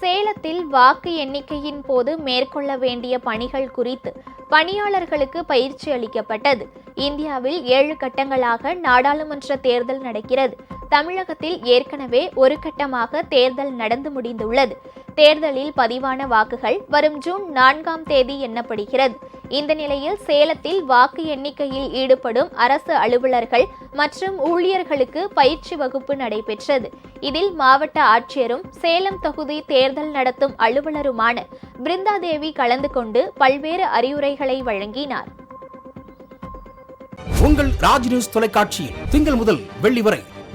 சேலத்தில் வாக்கு எண்ணிக்கையின் போது மேற்கொள்ள வேண்டிய பணிகள் குறித்து பணியாளர்களுக்கு பயிற்சி அளிக்கப்பட்டது. இந்தியாவில் ஏழு கட்டங்களாக நாடாளுமன்ற தேர்தல் நடக்கிறது. தமிழகத்தில் ஏற்கனவே ஒரு கட்டமாக தேர்தல் நடந்து முடிந்துள்ளது. தேர்தலில் பதிவான வாக்குகள் வரும் ஜூன் நான்காம் தேதி எண்ணப்படுகிறது. இந்த நிலையில் சேலத்தில் வாக்கு எண்ணிக்கையில் ஈடுபடும் அரசு அலுவலர்கள் மற்றும் ஊழியர்களுக்கு பயிற்சி வகுப்பு நடைபெற்றது. இதில் மாவட்ட ஆட்சியரும் சேலம் தொகுதி தேர்தல் நடத்தும் அலுவலருமான பிருந்தாதேவி கலந்து கொண்டு பல்வேறு அறிவுரைகளை வழங்கினார். உங்கள் ராஜ் நியூஸ் தொலைக்காட்சியில் திங்கள் முதல் வெள்ளி வரை